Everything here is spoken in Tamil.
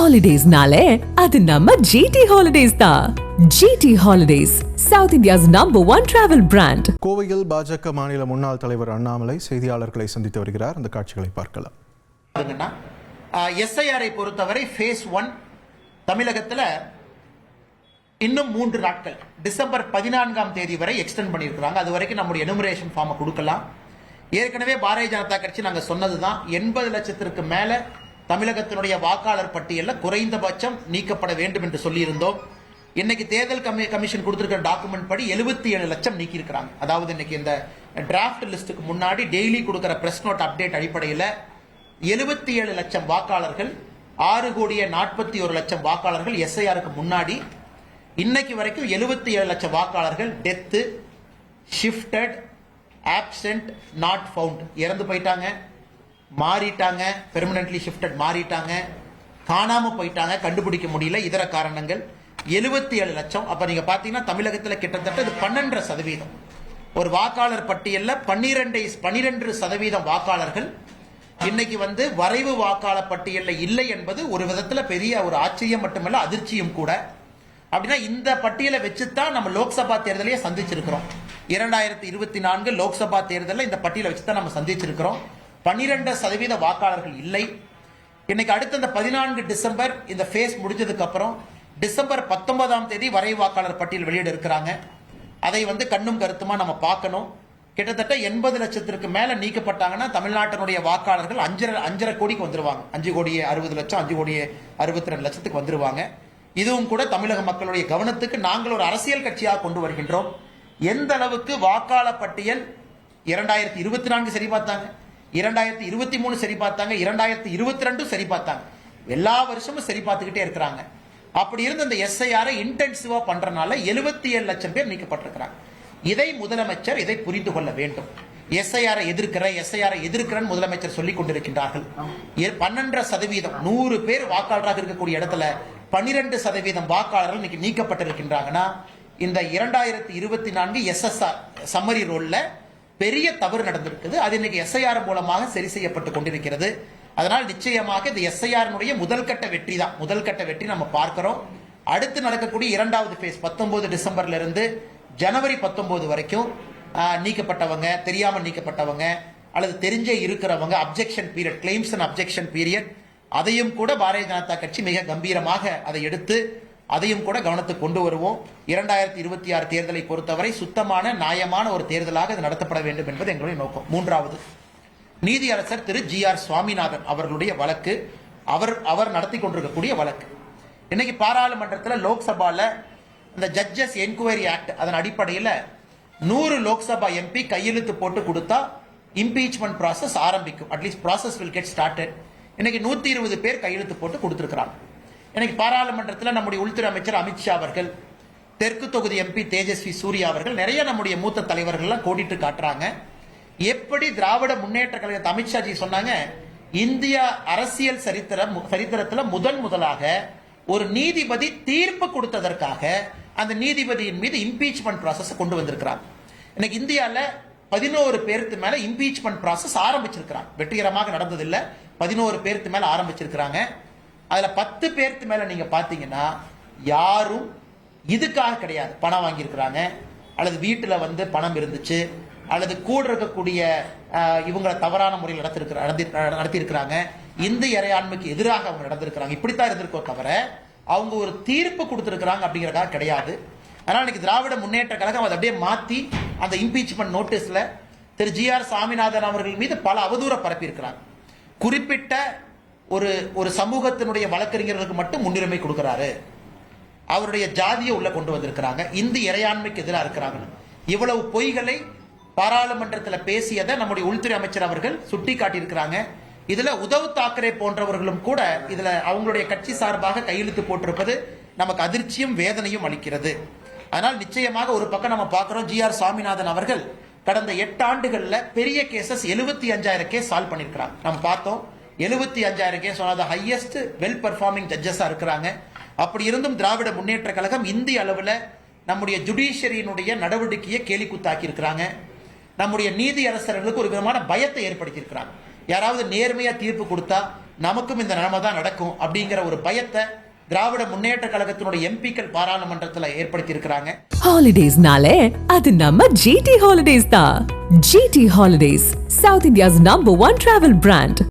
ஹாலிடேஸ்னாலே அது நம்ம ஜிடி ஹாலிடேஸ் தான் GT holidays south India's number one travel brand கோவையில் பாஜக மாநில முன்னாள் தலைவர் அண்ணாமலை செய்தியாளர்களை சந்தித்து வருகிறார். அந்த காட்சிகளை பார்க்கலாம். எஸ்ஐஆரை பொறுத்தவரை ஃபேஸ் ஒன் தமிழகத்தில் இன்னும் மூன்று நாட்கள். டிசம்பர் பதினான்காம் தேதி வரை எக்ஸ்டெண்ட் பண்ணியிருக்கிறாங்க. அது வரைக்கும் நம்முடைய எனுமரேஷன் ஃபார்மை கொடுக்கலாம். ஏற்கனவே பாரதிய ஜனதா கட்சி நாங்கள் சொன்னதுதான். எண்பது லட்சத்திற்கு மேல தமிழகத்தினுடைய வாக்காளர் பட்டியலில் குறைந்தபட்சம் நீக்கப்பட வேண்டும் என்று சொல்லியிருந்தோம். இன்னைக்கு தேர்தல் கமி கமிஷன் கொடுத்திருக்கிற டாக்குமெண்ட் படி எழுபத்தி ஏழு லட்சம் நீக்கியிருக்கிறாங்க. அதாவது இன்னைக்கு இந்த டிராஃப்ட் லிஸ்ட்டுக்கு முன்னாடி டெய்லி கொடுக்கிற பிரஸ் நோட் அப்டேட் அடிப்படையில் எழுபத்தி ஏழு லட்சம் வாக்காளர்கள் ஆறு கோடியே நாற்பத்தி ஒரு லட்சம் வாக்காளர்கள் எஸ்ஐஆருக்கு முன்னாடி இன்னைக்கு வரைக்கும் எழுபத்தி ஏழு லட்சம் வாக்காளர்கள் death shifted absent not found இறந்து போயிட்டாங்க. மாறிட்டாங்க பெர்மனன்ட்லி ஷிஃப்டட் மாறிட்டாங்க காணாம போயிட்டாங்க கண்டுபிடிக்க முடியல இதர காரணங்கள். எழுபத்தி ஏழு லட்சம். அப்ப நீங்க பாத்தீங்கன்னா தமிழகத்தில் கிட்டத்தட்ட இது பன்னெண்டரை சதவீதம். ஒரு வாக்காளர் பட்டியலில் பன்னிரெண்டு பன்னிரெண்டு சதவீதம் வாக்காளர்கள். இன்னைக்கு வந்து வரைவு வாக்காளர் பட்டியலில் இல்லை என்பது ஒரு விதத்தில் பெரிய ஒரு ஆச்சரியம் மட்டுமல்ல அதிர்ச்சியும் கூட. அப்படின்னா இந்த பட்டியலை வச்சு தான் நம்ம லோக்சபா தேர்தலையே சந்திச்சிருக்கிறோம். இரண்டாயிரத்தி இருபத்தி நான்கு லோக்சபா தேர்தலில் இந்த பட்டியலை வச்சு தான் நம்ம சந்திச்சிருக்கிறோம். பன்னிரெண்டு சதவீத வாக்காளர்கள் இல்லை. இன்னைக்கு அடுத்த இந்த பதினான்கு டிசம்பர் இந்த ஃபேஸ் முடிஞ்சதுக்கு அப்புறம் டிசம்பர் பத்தொன்பதாம் தேதி வரை வாக்காளர் பட்டியல் வெளியிட இருக்கிறாங்க. அதை வந்து கண்ணும் கருத்துமா நம்ம பார்க்கணும். கிட்டத்தட்ட எண்பது லட்சத்திற்கு மேல நீக்கப்பட்டாங்கன்னா தமிழ்நாட்டினுடைய வாக்காளர்கள் அஞ்சரை அஞ்சரை கோடிக்கு வந்துருவாங்க. அஞ்சு கோடியே அறுபது லட்சம் அஞ்சு கோடியே அறுபத்தி ரெண்டு லட்சத்துக்கு வந்துருவாங்க. இதுவும் கூட தமிழக மக்களுடைய கவனத்துக்கு நாங்கள் ஒரு அரசியல் கட்சியாக கொண்டு வருகின்றோம். எந்த அளவுக்கு வாக்காளர் பட்டியல் இரண்டாயிரத்தி இருபத்தி நான்கு சரி பார்த்தாங்க. இரண்டாயிரத்தி இருபத்தி மூணு சரி பார்த்தாங்க இரண்டாயிரத்தி இருபத்தி ரெண்டும் சரி பார்த்தாங்க எல்லா வருஷமும் சரி பார்த்துக்கிட்டே இருக்கிறாங்க. அப்படி இருந்த அந்த எஸ்ஐஆரை இன்டென்சிவா பண்ணுறனால எழுபத்தி ஏழு லட்சம் பேர் நீக்கப்பட்டிருக்கிறாங்க. இதை முதலமைச்சர் இதை புரிந்து கொள்ள வேண்டும். எஸ்ஐஆரை எதிர்க்கிற எஸ்ஐஆரை எதிர்க்கிறேன் முதலமைச்சர் சொல்லிக் கொண்டிருக்கின்றார்கள். பன்னெண்டரை சதவீதம் நூறு பேர் வாக்காளராக இருக்கக்கூடிய இடத்துல பன்னிரெண்டு சதவீதம் வாக்காளர்கள் இன்னைக்கு நீக்கப்பட்டிருக்கின்றாங்கன்னா இந்த இரண்டாயிரத்தி இருபத்தி நான்கு எஸ்எஸ்ஆர் சம்மரி ரோல்ல பெரிய தவறு நடந்திருக்குது. அது இன்னைக்கு எஸ்ஐஆர் மூலமாக சரி செய்யப்பட்டு கொண்டிருக்கிறது. அதனால் நிச்சயமாக இந்த எஸ்ஐஆர்னுடைய முதல் கட்ட வெற்றி தான். முதல் கட்ட வெற்றி நம்ம பார்க்கிறோம். அடுத்து நடக்கக்கூடிய இரண்டாவது ஃபேஸ் பத்தொன்பது டிசம்பர்ல இருந்து ஜனவரி பத்தொன்பது வரைக்கும் நீக்கப்பட்டவங்க தெரியாம நீக்கப்பட்டவங்க அல்லது தெரிஞ்சே இருக்கிறவங்க objection period claims and objection period அதையும் கூட பாரதிய ஜனதா கட்சி மிக கம்பீரமாக அதை எடுத்து அதையும் கூட கவனத்துக்கு கொண்டு வருவோம். இரண்டாயிரத்தி இருபத்தி ஆறு தேர்தலை பொறுத்தவரை சுத்தமான நியாயமான ஒரு தேர்தலாக இது நடத்தப்பட வேண்டும் என்பது எங்களுடைய நோக்கம். மூன்றாவது நீதியரசர் திரு ஜி ஆர் சுவாமிநாதன் அவர்களுடைய வழக்கு அவர் அவர் நடத்தி கொண்டிருக்கக்கூடிய வழக்கு. இன்னைக்கு பாராளுமன்றத்தில் லோக்சபாவில் இந்த ஜட்ஜஸ் என்கொயரி ஆக்ட் அதன் அடிப்படையில் நூறு லோக்சபா எம்பி கையெழுத்து போட்டு கொடுத்தா இம்பீச்மெண்ட் ப்ராசஸ் ஆரம்பிக்கும். At least process will get started இன்னைக்கு நூத்தி இருபது பேர் கையெழுத்து போட்டு கொடுத்திருக்கிறாங்க. இன்னைக்கு பாராளுமன்றத்தில் நம்முடைய உள்துறை அமைச்சர் அமித்ஷா அவர்கள் தெற்கு தொகுதி எம்பி தேஜஸ்வி சூர்யா அவர்கள் நிறைய நம்முடைய மூத்த தலைவர்கள்லாம் கோடிட்டு காட்டுறாங்க. எப்படி திராவிட முன்னேற்ற கழகத்தை அமித்ஷாஜி சொன்னாங்க இந்தியா அரசியல் சரித்திரம் சரித்திரத்தில் முதன் முதலாக ஒரு நீதிபதி தீர்ப்பு கொடுத்ததற்காக அந்த நீதிபதியின் மீது இம்பீச்மெண்ட் ப்ராசஸ் கொண்டு வந்திருக்கிறாங்க இன்னைக்கு இந்தியாவில் பதினோரு பேருக்கு மேல இம்பீச்மெண்ட் ப்ராசஸ் ஆரம்பிச்சிருக்கிறாங்க வெற்றிகரமாக நடந்ததில்லை. பதினோரு பேருக்கு மேல ஆரம்பிச்சிருக்கிறாங்க. அதுல பத்து பேர்த்து மேல நீங்க பாத்தீங்கன்னா யாரும் இதுக்காக கிடையாது. பணம் வாங்கியிருக்கிறாங்க. அல்லது வீட்டுல வந்து பணம் இருந்துச்சு. அல்லது கூட இருக்கக்கூடிய இவங்களை தவறான முறையில் நடத்திருக்கிற நடத்தி நடத்தியிருக்கிறாங்க. இந்து இறையாண்மைக்கு எதிராக அவங்க நடந்திருக்கிறாங்க. இப்படித்தான் இருந்திருக்கோ தவிர அவங்க ஒரு தீர்ப்பு கொடுத்துருக்குறாங்க அப்படிங்கிறக்காக கிடையாது. அதனால இன்னைக்கு திராவிட முன்னேற்ற கழகம் அதை அப்படியே மாத்தி அந்த இம்பீச்மெண்ட் நோட்டீஸ்ல திரு ஜி ஆர் சாமிநாதன் அவர்கள் மீது பல அவதூற பரப்பியிருக்கிறாங்க. குறிப்பிட்ட ஒரு ஒரு சமூகத்தினுடைய வழக்கறிஞர்களுக்கு மட்டும் முன்னுரிமை கொடுக்கிறாரு. அவருடைய ஜாதியை உள்ள கொண்டு வந்திருக்கிறாங்க. இந்து இறையாண்மைக்கு எதிராக இருக்கிறாங்க இவ்வளவு பொய்களை பாராளுமன்றத்தில் பேசியதை நம்முடைய உள்துறை அமைச்சர் அவர்கள் சுட்டி காட்டியிருக்கிறாங்க. இதுல உதவ் தாக்கரே போன்றவர்களும் கூட இதுல அவங்களுடைய கட்சி சார்பாக கையெழுத்து போட்டிருப்பது நமக்கு அதிர்ச்சியும் வேதனையும் அளிக்கிறது. அதனால் நிச்சயமாக ஒரு பக்கம் நம்ம பார்க்கிறோம் ஜி ஆர் சாமிநாதன் அவர்கள் கடந்த எட்டு ஆண்டுகள்ல பெரிய கேசஸ் எழுபத்தி அஞ்சாயிரம் கேஸ் சால்வ் பண்ணிருக்கிறாங்க நம்ம பார்த்தோம். எழுபத்தி அஞ்சாயிரம் case one highest well performing ஜட்ஜஸா இருக்கிறாங்க. அப்படி இருந்தும் திராவிட முன்னேற்ற கழகம் இந்திய அளவில் நம்முடைய ஜுடிஷியரியினுடைய நடவடிக்கையை கேலி குத்தாக்கி இருக்கிறாங்க. நம்முடைய நீதி அரசர்களுக்கு ஒரு விதமான பயத்தை ஏற்படுத்தியிருக்கிறாங்க யாராவது நேர்மையா தீர்ப்பு கொடுத்தா நமக்கும் இந்த நிலைமை தான் நடக்கும் அப்படிங்கிற ஒரு பயத்தை திராவிட முன்னேற்ற கழகத்தினுடைய எம்பிக்கள் பாராளுமன்றத்தில் ஏற்படுத்தி இருக்கிறாங்க. ஹாலிடேஸ்னாலே அது நம்ம ஜிடி ஹாலிடேஸ் தான். GT holidays south India's number one travel brand